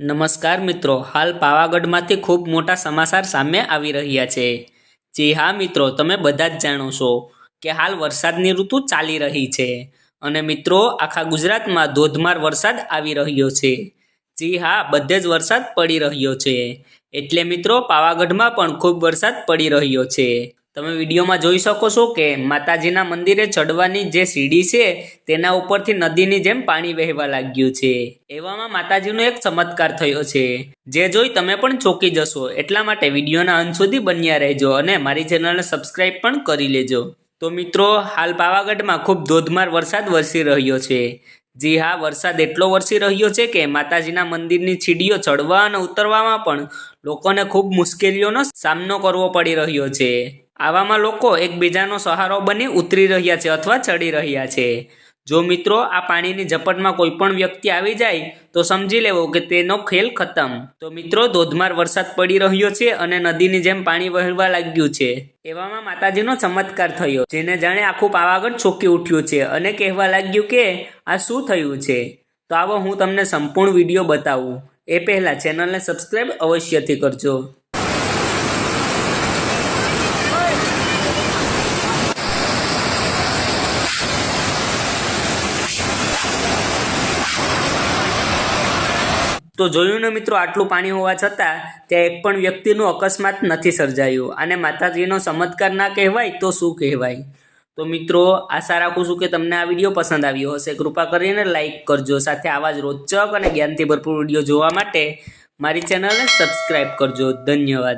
નમસ્કાર મિત્રો, હાલ પાવાગઢમાંથી ખૂબ મોટા સમાચાર સામે આવી રહ્યા છે. જી હા મિત્રો, તમે બધા જ જાણો છો કે હાલ વરસાદની ઋતુ ચાલી રહી છે અને મિત્રો, આખા ગુજરાતમાં ધોધમાર વરસાદ આવી રહ્યો છે. જી હા, બધે જ વરસાદ પડી રહ્યો છે. એટલે મિત્રો, પાવાગઢમાં પણ ખૂબ વરસાદ પડી રહ્યો છે. તમે વિડીયોમાં જોઈ શકો છો કે માતાજીના મંદિરે ચડવાની જે સીડી છે, તેના ઉપરથી નદીની જેમ પાણી વહેવા લાગ્યું છે. એવામાં માતાજીનો એક ચમત્કાર થયો છે. જે જોઈ તમે પણ ચોંકી જશો. એટલા માટે વિડીયોના અંત સુધી બન્યા રહેજો અને મારી ચેનલને સબસ્ક્રાઈબ પણ કરી લેજો. તો મિત્રો, હાલ પાવાગઢમાં ખૂબ ધોધમાર વરસાદ વરસી રહ્યો છે. જી હા, વરસાદ એટલો વરસી રહ્યો છે કે માતાજીના મંદિરની સીડીઓ ચડવા અને ઉતરવામાં પણ લોકોને ખૂબ મુશ્કેલીઓનો સામનો કરવો પડી રહ્યો છે. આવામાં લોકો એકબીજાનો સહારો બની ઉતરી રહ્યા છે અથવા ચડી રહ્યા છે. જો મિત્રો આ પાણીની ઝપટમાં કોઈ પણ વ્યક્તિ આવી જાય, તો સમજી લેવો કે તેનો ખેલ ખતમ. તો મિત્રો, ધોધમાર વરસાદ પડી રહ્યો છે અને નદીની જેમ પાણી વહેવા લાગ્યું છે. એવામાં માતાજીનો ચમત્કાર થયો, જેને જાણે આખું પાવાગઢ ચોકી ઉઠ્યું છે અને કહેવા લાગ્યું કે, આ શું થયું છે? તો આવો હું તમને સંપૂર્ણ વીડિયો બતાવું. એ પહેલાં ચેનલને સબસ્ક્રાઈબ અવશ્યથી કરજો. તો જોયું ને મિત્રો આટલું પાણી હોવા છતાં ત્યાં એક પણ વ્યક્તિનું અકસ્માત નથી સર્જાયું. અને માતાજીનો ચમત્કાર ના કહેવાય તો શું કહેવાય? તો મિત્રો, આશા રાખું છું કે તમને આ વીડિયો પસંદ આવ્યો હશે. કૃપા કરીને લાઇક કરજો. સાથે આવા જ રોચક અને જ્ઞાનથી ભરપૂર વીડિયો જોવા માટે મારી ચેનલને સબસ્ક્રાઈબ કરજો. ધન્યવાદ.